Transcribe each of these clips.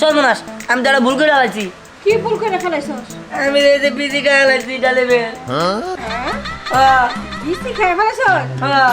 সর্বনাশ আমি তারা ভুল করে ফেলাইছি। কি ভুল করে ফেলাইছস? আমি এই যে বিজি খাই ফেলাইছি ডালে বের হ্যাঁ? হ্যাঁ।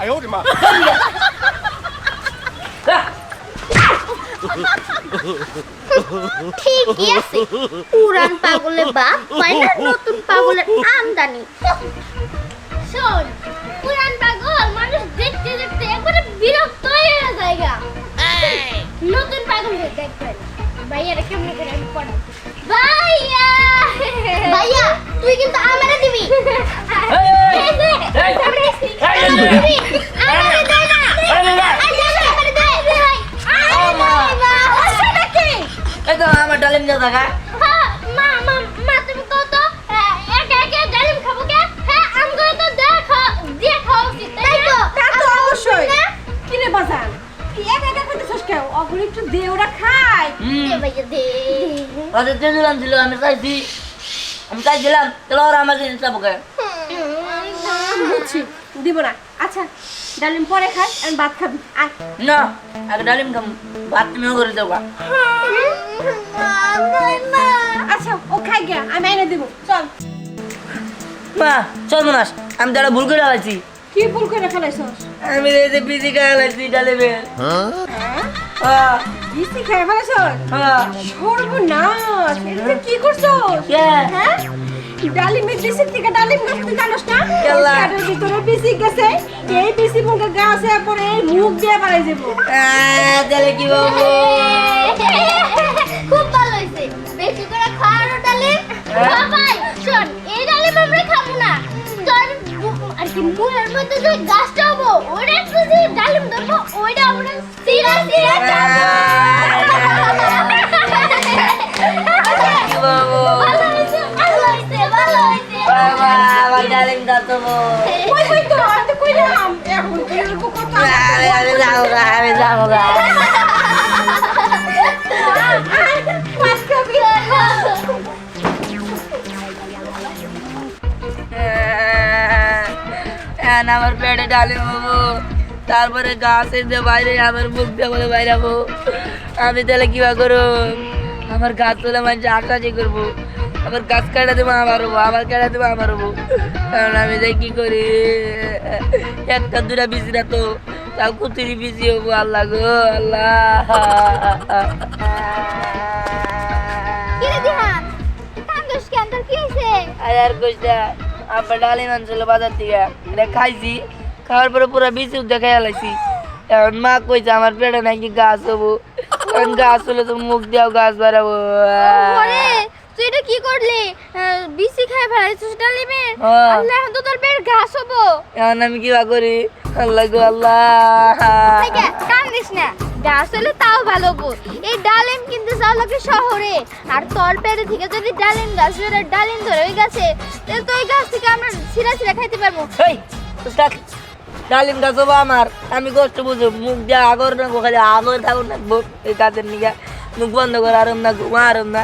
哎呦我的妈！ খা। ঠিকই আছে পুরান পাগলের বাপ পায় না নতুন পাগলের আমদানি শোন পুরান পাগল মানুষ দেখতে দেখতে একবারে বিরক্ত হয়ে যায় গা। নতুন পাগল হয়ে দেখবেন ভাইয়ারা কেমনে করে আমি পড়াই ভাইয়া ভাইয়া তুই কিন্তু আমারে দিবি আমারে না। ডালিম থাকা না? তা তো আমরা অবশ্যই উচিত না? কি রে বাজান কি একা একা খাইতেছস কেউ অগুলি একটু দে ওরা খায় ওদের দিলাম ছিল আমি চাইছি আমি চাইছিলাম তাহলে ওরা আমাকে জিনিসটা বোকে বুঝছি দিব না। আচ্ছা ডালিম পরে খাই আমি ভাত খাবি। আয়। না আগে ডালিম খাম ভাত তুমিও করে দেবা। আচ্ছা ও খাই গিয়া আমি এনে দিব। চল। মা সর্বনাশ আমি তারা ভুল করে আলাইছি কি ভুল করে ফেলাইছস? আমি এই যে বিজি খাই ডালিমের। হ্যাঁ? বিসি খেয়ে ফেলাইছস? হ্যাঁ। সর্বনাশ এটা কি করছস? হ্যাঁ? ডালিমের বিসির থেকে ডালিম গাছ তুই জানোস না? ওর ভিতরে বিসি গেছে এই বিসি মুখে গাছে পরে এই মুখ দিয়ে বাড়াই যাব তাহলে কি বলব? খুব ভালো হয়েছে। বেশি করে খাওয়ারও ডালিম। বাবাই শোন এই ডালিম আমরা খাব না। তোর আর কি মুখের মধ্যে যে গাছটা হব ওটা আমার পেটে ডালিম হব তারপরে গাছের দিয়ে বাইরে আমার মুখ দিয়ে বলে বাইরে হব আমি তাহলে কিবা করব? আমার গাছ তুলে মানুষ আশাজি করব? আবার গাছ কাটা দেবো আমার হব আবার কাটা দেবো আমার হব। কারণ আমি যাই কি করি? একটা দুটা বিজি না তো তাও কুতুরি বিজি হব আল্লাহ গো আল্লাহ। আর কইটা আব্বা ডালিম আনছিল বাজার থেকে এটা খাইছি খাওয়ার পরে পুরো বিচি দেখাই আলাইছি এখন মা কইছে আমার পেটে নাকি গাছ হব। এখন গাছ হলে তো মুখ দিয়াও গাছ বাড়াবো। তুই এটা কি করলি? বিসি খাই ফেলাইছিস ডালিমের হ্যাঁ। আল্লাহ এখন তো তোর পেট ঘাস হব। এখন আমি কিবা করি? আল্লাহ গো আল্লাহ। কান্দিস না। গাছ হলে তাও ভালো গো এই ডালিম কিনতে যাওয়া লাগে শহরে। আর তোর থেকে যদি ডালিম গাছ ধরে ডালিম ধরে ওই গাছে তাহলে তো ওই গাছ থেকে আমরা ছিঁড়া ছিঁড়া খাইতে পারব। এই ডালিম গাছ হব আমার। আমি কষ্ট বুঝো মুখ দিয়ে আগর না খালি আগর থাকুন না এই গাছের নিগা মুখ বন্ধ করে আরম না ঘুমা আরম না।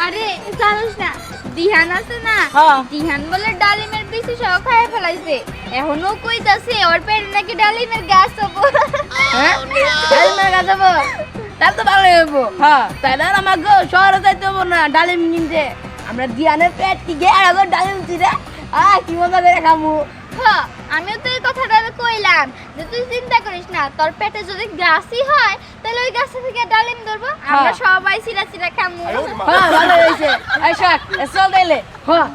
আরে জানিস না দিহান আছে না হ্যাঁ। দিহান বলে ডালিমের পিছু সহ খাই ফেলাইছে। এখনও কইতাছে ওর পেটে নাকি ডালিমের গাছ হব। হ্যাঁ? ডালিমের গাছ হব। তাহলে তো ভালো হইবো। হ্যাঁ। তাহলে আমাকে শহরে যাইতে হব না ডালিম কিনতে। আমরা দিয়ানের পেট কি গে আর ডালিম চিরে আহ কি মজা করে খামু। হ্যাঁ। আমিও তো এই কথাটা কইলাম যে তুই চিন্তা করিস না তোর পেটে যদি গাছই হয় তাহলে ওই গাছ থেকে ডালিম ধরবো। আমরা হ্যাঁ। সবাই চিরা চিরা খামু হ্যাঁ ভালো হয়েছে। এই শাক চল তাইলে। হ্যাঁ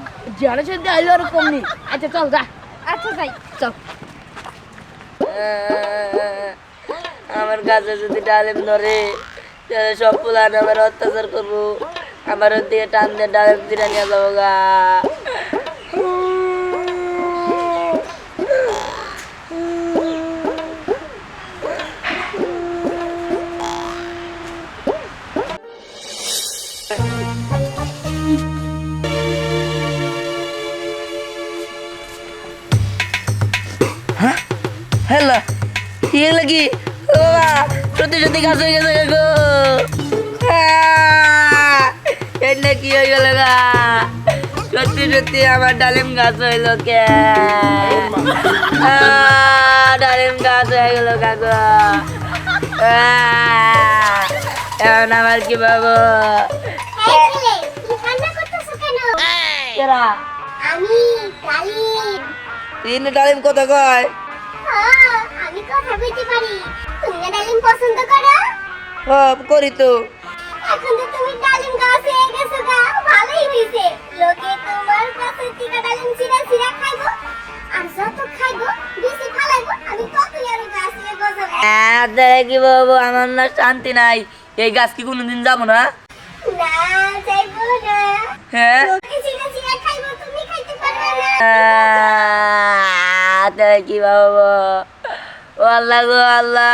সত্যি আইলো আর কম আচ্ছা চল যা। আচ্ছা যাই। চল। আমার কাছে যদি ডালিম ধরে তাহলে সব ফুলান আমার অত্যাচার করব। আমার দিকে টান দিয়ে ডালিম দিরা নিয়ে যাব গা। কি? কি বাবা সত্যি সত্যি কাজ হয়ে গেছে গো! এটা কি হয়ে গেল গা? সত্যি সত্যি আমার ডালিম গাছ হইল কে? ডালিম গাছ হয়ে গেল কাকু! এখন আমার কি কালি তিন ডালিম। কত কয়? কথা বলতে পারি? তুমি না ডালিম পছন্দ করো? হ্যাঁ করি তো। এখন তো তুমি ডালিম গাছ হয়ে গেছো গা। ভালোই হইছে। লোকে তোমার কাছে থেকে ডালিম চিরা চিরা খাইবো আর যত খাইবো বেশি ফালাইবো আমি ততই আরও গাছ হয়ে কি বাবু আমার না শান্তি নাই। এই গাছ কি কোনোদিন যাব না? না চাইব না। হ্যাঁ? লোকে চিরা চিরা খাইবো তুমি খাইতে পারবে না। কি বাবু ও আল্লাহ গো আল্লাহ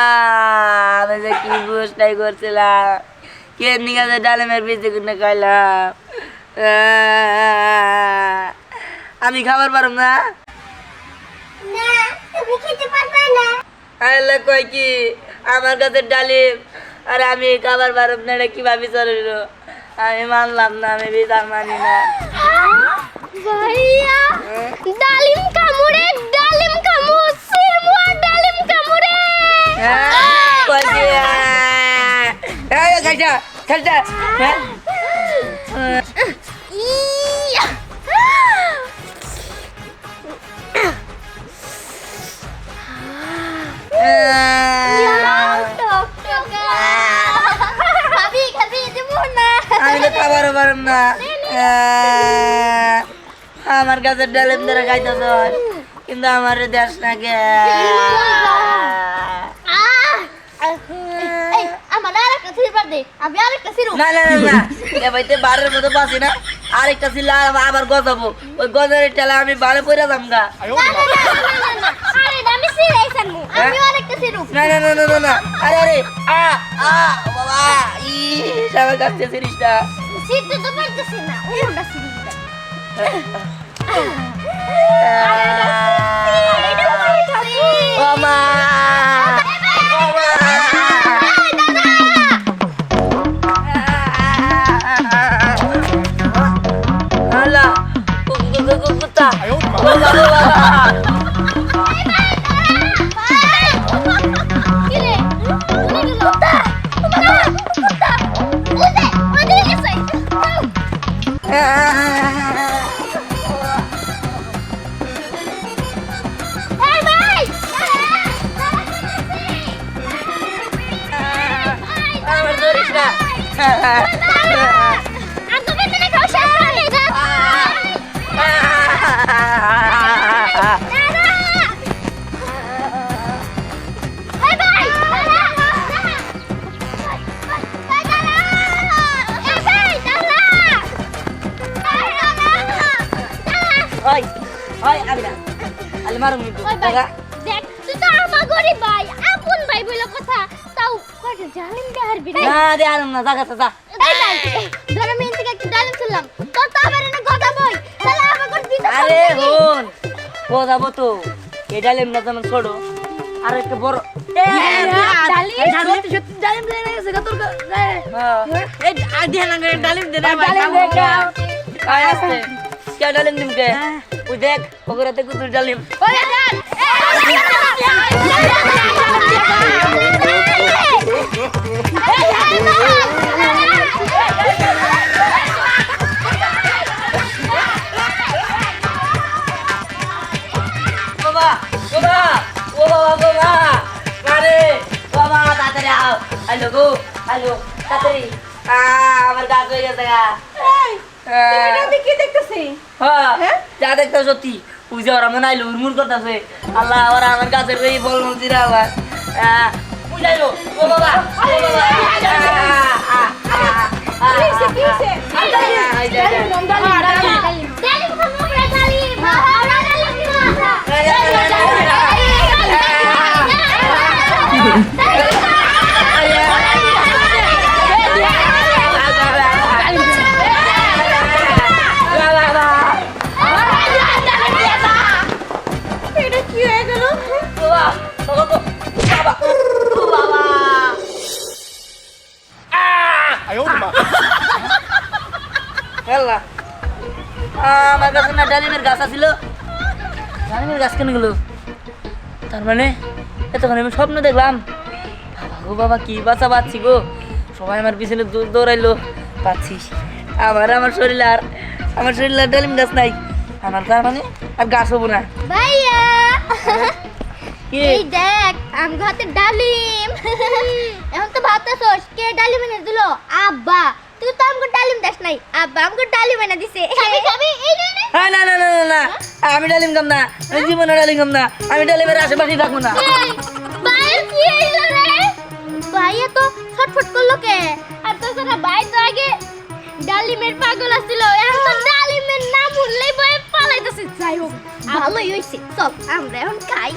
আমি যে কি বুঝটাই করছিলাম। কে নিয়ে ডালেমের পিছিয়ে কিনে খাইলাম? আমি খাবার পারব না। আল্লাহ কয় কি আমার কাছে ডালিম আর আমি খাবার পারব না এটা কীভাবে চলিল? আমি মানলাম না আমি বিচার মানি না। ভাইয়া এই খাইছা খাইছা হ্যাঁ ইয়া আহ, টক টক খাবি খাবি দেবো না আমি তো খাবারও পারব না আহ, আমার কাছে ডালিম ধরে খাইতে হয় কিন্তু আমার দেশ না গে আহ এই আমার আরেকটা সিরবার দে আমি আরেকটা না না না না এ ভাইতে বারের মতো পাচ্ছি না আরেকটা ছিল আবার গজাবো ওই গজারের টেলা আমি বারে পড়ে যাম গা না না না না না আরে আমি সিরাই সানমু আমি আরেকটা সিরু না না না না না না আরে আরে আ আ বাবা ই সবার কাছে তো পারতেছি না ওটা সিরু ও মা ও আমার না ওই ওই আমি না আলে মারুম কিন্তু দাদা দেখ তুই তো আমার গরিব ভাই আপন ভাই বলে কথা তাও কয়টা জালিম দেহারবি রে না দে আরম না জাগা এই ভাই ধর এখান থেকে একটা ডালিম ছিলাম তো তো আবার এনে কথা বই তাহলে আমাকে দিতে আরে হন ও যাব তো এটা লেমনা যেমন ছোড়ো আর একটা বড় ডালিম? এই ডালিম দিয়ে গেছে তোর। এই না করে ডালিম দে না ভাই ডালিম দে? না। আয় আসতে। কে ডালিম দিম কে? ওই দেখ, ওগরাতে কুতুর ডালিম। বাবা, বাবা, ও বাবা, বাবা, মারে, বাবা, তাড়াতাড়ি আও। আইলো গো, হয়ে কি দেখতেছি হ্যাঁ, যা দেখতে সত্যি ওই যে ওরা মনে আইলো উড়মুড় করতেছে আল্লাহ ওরা আমার গাছের রই বল মন্দির আবার বুঝাইলো ও বাবা ও বাবা ডালিমের গাছ আছিল। ডালিমের গাছ কেন গেল? তার মানে এতক্ষণ আমি স্বপ্ন দেখলাম বাবা গো বাবা কি বাঁচা পাচ্ছি গো। সবাই আমার পিছনে দৌড়াইলো পাচ্ছি। আবার আমার শরীর আর আমার শরীর আর ডালিম গাছ নাই। আমার তার মানে আর গাছ হব না। ভাইয়া! এই দেখ আম হাতে ডালিম। এখন তো ভাবতেছস কে ডালিম এনে দিল? আব্বা। তুই তো আমাকে ডালিম দাস নাই। আব্বা আমাকে ডালিম এনে দিছে। খাবি খাবি এই নে নে। হ্যাঁ, না না না না না। আমি ডালিম খাম না। আমি জীবনে ডালিম খাম না। আমি ডালিমের আশেপাশেই থাকব না। এই, কি হইল রে? ভাইয়া তো ছটফট করল কে? আর তাছাড়া ভাই তো আগে ডালিমের পাগল আছিল। এখন তো ডালিমের নাম উঠলেই ভয়ে পালাইতেছে। যাই হোক ভালোই হইছে। চল আমরা এখন খাই।